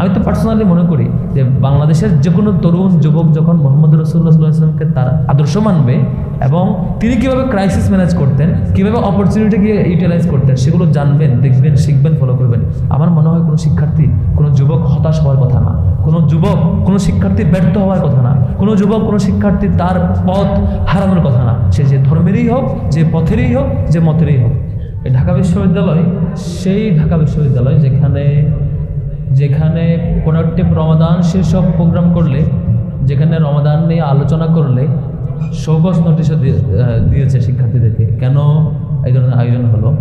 আমি তো পার্সোনালি মনে করি যে বাংলাদেশের যে কোনো তরুণ যুবক যখন মোহাম্মদ রসুল্লাহ সাল্লাহামকে তার আদর্শ মানবে এবং তিনি কীভাবে ক্রাইসিস ম্যানেজ করতেন, কীভাবে অপরচুনিটিকে ইউটিলাইজ করতেন, সেগুলো জানবেন, দেখবেন, শিখবেন ফলো করবেন। আমার মনে হয় কোনো শিক্ষার্থী, কোনো যুবক হতাশ হওয়ার কথা না। কোনো যুবক, কোনো শিক্ষার্থী ব্যর্থ হওয়ার কথা না। কোনো যুবক, কোনো শিক্ষার্থী তার পথ হারানোর কথা না। সে যে ধর্মেরই হোক, যে পথেরই হোক, যে মতেরই হোক। ঢাকা বিশ্ববিদ্যালয়, সেই ঢাকা বিশ্ববিদ্যালয় যেখানে যেখানে কোনো একটি রমাদান শীর্ষক প্রোগ্রাম করলে, যেখানে রমাদান নিয়ে আলোচনা করলে শোকস নোটিশও দিয়ে- দিয়েছে শিক্ষার্থীদেরকে কেন এই ধরনের আয়োজন হলো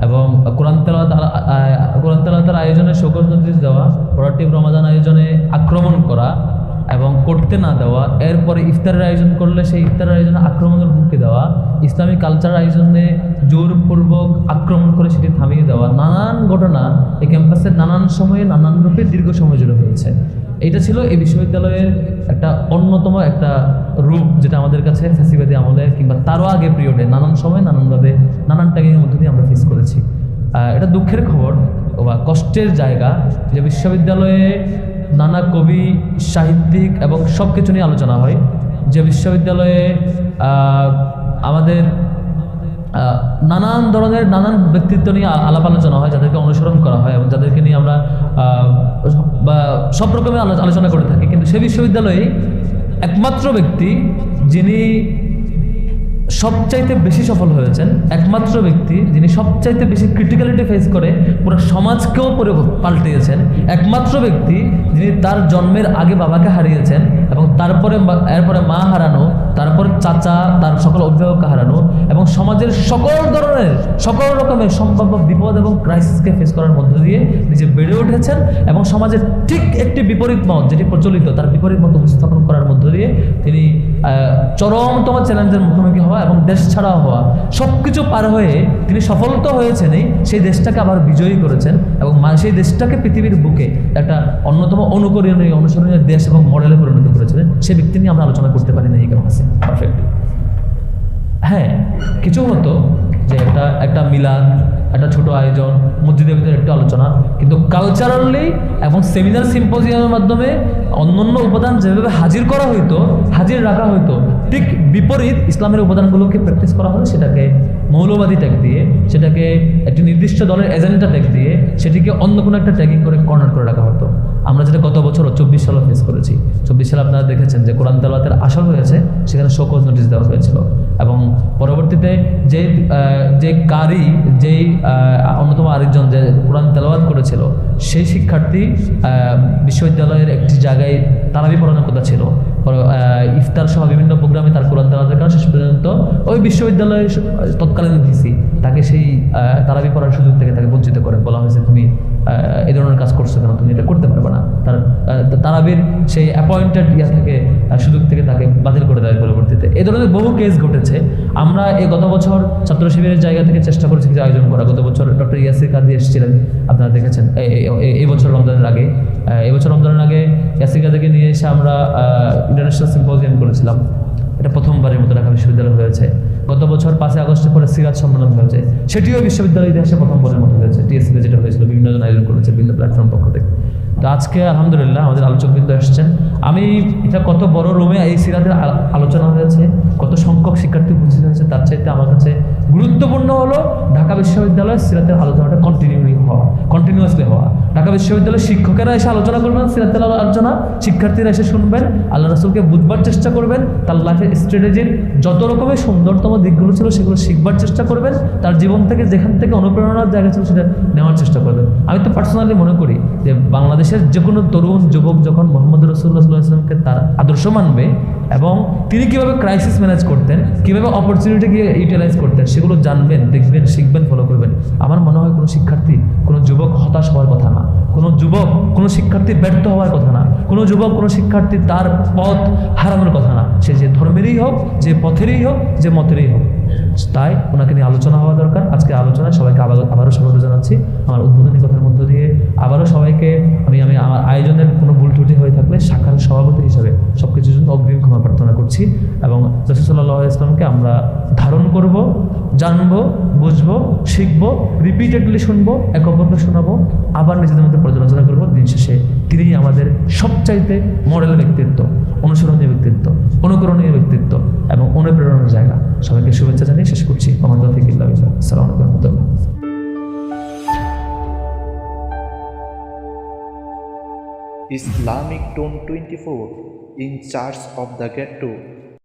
এবং কোরআন তেলাওয়াত আ- আ- কোরআন তেলাওয়াতের আয়োজনে শোকস নোটিশ দেওয়া প্রোডাক্টিভ রমাদান আয়োজনে আক্রমণ করা এবং করতে না দেওয়া, এরপরে ইফতারের আয়োজন করলে সেই ইফতারের আয়োজনে আক্রমণের হুমকি দেওয়া, ইসলামী কালচার আয়োজনে জোরপূর্বক আক্রমণ করে সেটি থামিয়ে দেওয়া, নানান ঘটনা এই ক্যাম্পাসের নানান সময়ে, নানান রূপে দীর্ঘ সময় জুড়ে হয়েছে। এটা ছিল এই বিশ্ববিদ্যালয়ের একটা অন্যতম একটা রূপ যেটা আমাদের কাছে ফ্যাসিবাদী আমলে কিংবা তারও আগে পিরিয়ডে নানান সময়, নানানভাবে, নানান ট্যাগিংয়ের মধ্যে দিয়ে আমরা ফেস করেছি। এটা দুঃখের খবর বা কষ্টের জায়গা যে বিশ্ববিদ্যালয়ে নানা কবি, সাহিত্যিক এবং সব কিছু নিয়ে আলোচনা হয়। যে বিশ্ববিদ্যালয়ে আমাদের নানান ধরনের, নানান ব্যক্তিত্ব নিয়ে আলাপ আলোচনা হয়, যাদেরকে অনুসরণ করা হয় এবং যাদেরকে নিয়ে আমরা বা সব রকমের আলো- আলোচনা করে থাকি। কিন্তু সে বিশ্ববিদ্যালয়ে একমাত্র ব্যক্তি যিনি সবচাইতে বেশি সফল হয়েছেন একমাত্র ব্যক্তি যিনি সবচাইতে বেশি ক্রিটিক্যালিটি ফেস করে পুরো সমাজকেও পরে পাল্টিয়েছেন। একমাত্র ব্যক্তি যিনি তার জন্মের আগে বাবাকে হারিয়েছেন এবং তারপরে এরপরে মা হারানো চাচা, তার সকল অভিভাবককে হারানো এবং সমাজের সকল ধরনের, সকল রকমের সম্ভাব্য বিপদ এবং ক্রাইসিসকে ফেস করার মধ্য দিয়ে নিজে বেড়ে উঠেছেন এবং সমাজের ঠিক একটি বিপরীত মত, যেটি প্রচলিত, তার বিপরীত মত উপস্থাপন করার মধ্য দিয়ে তিনি চরমতম চ্যালেঞ্জের মুখোমুখি হওয়া এবং দেশ ছাড়া হওয়া সব কিছু পার হয়ে তিনি সফল তো হয়েছেনই, সেই দেশটাকে আবার বিজয়ী করেছেন এবং সেই দেশটাকে পৃথিবীর বুকে একটা অন্যতম অনুকরণীয়, অনুসরণীয় দেশ এবং মডেলে পরিণত করেছিলেন, সে ব্যক্তি নিয়ে আমরা আলোচনা করতে পারি না এই পারফেক্টলি হ্যাঁ কিছু হতো যে একটা একটা মিলাদ, একটা ছোট আয়োজন, মসজিদের ভিতরে একটা আলোচনা। কিন্তু কালচারালি এবং সেমিনার সিম্পোজিয়ামের মাধ্যমে অন্যান্য উপাদান যেভাবে হাজির করা হইতো, হাজির রাখা হইতো, ঠিক বিপরীত ইসলামের উপাদানগুলোকে প্র্যাকটিস করা হলো সেটাকে মৌলবাদী ট্যাগ দিয়ে, সেটাকে একটি নির্দিষ্ট দলের এজেন্ডা ট্যাগ দিয়ে, সেটিকে অন্য কোনো একটা ট্যাগিং করে কর্নার করে রাখা হতো। আমরা যেটা গত বছর চব্বিশ সালে ফেস করেছি। চব্বিশ সালে আপনারা দেখেছেন যে কোরআন তেলাওয়াতের আসর হয়েছে, সেখানে শোকজ নোটিশ দেওয়া হয়েছিল। এবং পরবর্তীতে যে যে কারি, যেই অন্যতম আরেকজন যে কোরআন তেলাওয়াত করেছিল, সেই শিক্ষার্থী বিশ্ববিদ্যালয়ের একটি জায়গায় তারাবি পড়ানোর কথা ছিল। ইফতার সহ বিভিন্ন প্রোগ্রামে তার কোরআন তেলাওয়াতের কারণে শেষ পর্যন্ত ওই বিশ্ববিদ্যালয়ের তৎকালীন ভিসি, তাকে সেই তারাবি পড়ার সুযোগ থেকে তাকে বঞ্চিত করে বলা হয়েছে। তুমি এই ধরনের কাজ করছে কেন তুমি এটা করতে পারবে না। তার তারাবির সেই অ্যাপয়েন্টেড ইয়া থেকে সুযোগ থেকে তাকে বাতিল করে দেয় পরবর্তীতে। এই ধরনের বহু কেস ঘটেছে। আমরা এই গত বছর ছাত্র শিবিরের জায়গা থেকে চেষ্টা করেছি কিছু আয়োজন করা গত বছর ডক্টর ইয়াসির কাদি এসেছিলেন, আপনারা দেখেছেন। এই- বছর রমজানের আগে। এই বছর রমজানের আগে ইয়াসির কাদিকে নিয়ে এসে আমরা ইন্টারন্যাশনাল সিম্পোজিয়াম করেছিলাম। এটা প্রথমবারের মতো ঢাকা বিশ্ববিদ্যালয় হয়েছে। গত বছর পাঁচই আগস্টের পরে সিরাজ সম্মেলন হয়েছে। সেটিও বিশ্ববিদ্যালয় ইতিহাসে প্রথমবারের মতো হয়েছে। টিএসসিতে যেটা হয়েছিল, বিভিন্ন জন আয়োজন করেছে বিভিন্ন প্ল্যাটফর্ম পক্ষ থেকে। তো আজকে আলহামদুলিল্লাহ আমাদের আলোচকবৃন্দ এসছেন। আমি এটা কত বড় রুমে এই সিরাজের আলোচনা হয়েছে, কত সংখ্যক শিক্ষার্থী উপস্থিত হয়েছে, তার চাইতে আমার কাছে গুরুত্বপূর্ণ হলো ঢাকা বিশ্ববিদ্যালয়ের সিরাতের আলোচনাটা কন্টিনিউলি হওয়া কন্টিনিউয়াসলি হওয়া। ঢাকা বিশ্ববিদ্যালয়ের শিক্ষকেরা এসে আলোচনা করবেন, সিরাতের আলো- আলোচনা। শিক্ষার্থীরা এসে শুনবেন, আল্লাহ রাসুলকে বুঝবার চেষ্টা করবেন, তার লাইফের স্ট্র্যাটেজির যত রকমের সুন্দরতম দিকগুলো ছিল সেগুলো শিখবার চেষ্টা করবেন, তার জীবন থেকে যেখান থেকে অনুপ্রেরণার জায়গা ছিল সেটা নেওয়ার চেষ্টা করবেন। আমি তো পার্সোনালি মনে করি যে বাংলাদেশের যে কোনো তরুণ যুবক যখন মোহাম্মদ রসুল্লাহ সাল্লাহামকে তার আদর্শ মানবে এবং তিনি কীভাবে ক্রাইসিস ম্যানেজ করতেন, কীভাবে অপরচুনিটিকে ইউটিলাইজ করতেন সেগুলো জানবেন, দেখবেন, শিখবেন ফলো করবেন। আমার মনে হয় কোনো শিক্ষার্থী, কোনো যুবক হতাশ হওয়ার কথা না। কোনো যুবক, কোনো শিক্ষার্থী ব্যর্থ হওয়ার কথা না। কোনো যুবক, কোনো শিক্ষার্থী তার পথ হারানোর কথা না। সে যে ধর্মেরই হোক, যে পথেরই হোক, যে মতেরই হোক। তাই ওনাকে নিয়ে আলোচনা হওয়া দরকার। আজকে আলোচনায় সবাইকে আবার আবারও স্বাগত জানাচ্ছি। আমার উদ্বোধনী কথার মধ্য দিয়ে আবারও সবাইকে আমি আমি আমার আয়োজনের কোনো ভুল ত্রুটি হয়ে থাকলে শাখার সভাপতি হিসাবে সব কিছুর জন্য অগ্রিম ক্ষমা প্রার্থনা করছি এবং রসুল্লাহ ইসলামকে আমরা ধারণ করব, জানব, বুঝব, শিখব রিপিটেডলি শুনব এক অপরকে শোনাবো, আবার নিজেদের মধ্যে পর্যালোচনা করব। দিন শেষে তিনি সবচাইতে মডেল ব্যক্তিত্ব, অনুসরণীয় ব্যক্তিত্ব, অনুকরণীয় ব্যক্তিত্ব এবং অনুপ্রেরণার জায়গা। সবাইকে শুভেচ্ছা জানিয়ে শেষ করছি। মোহাম্মদ রফিকুল্লাহ সালাম রহমতুল্লাহ। Islamic Tone 24 in charge of the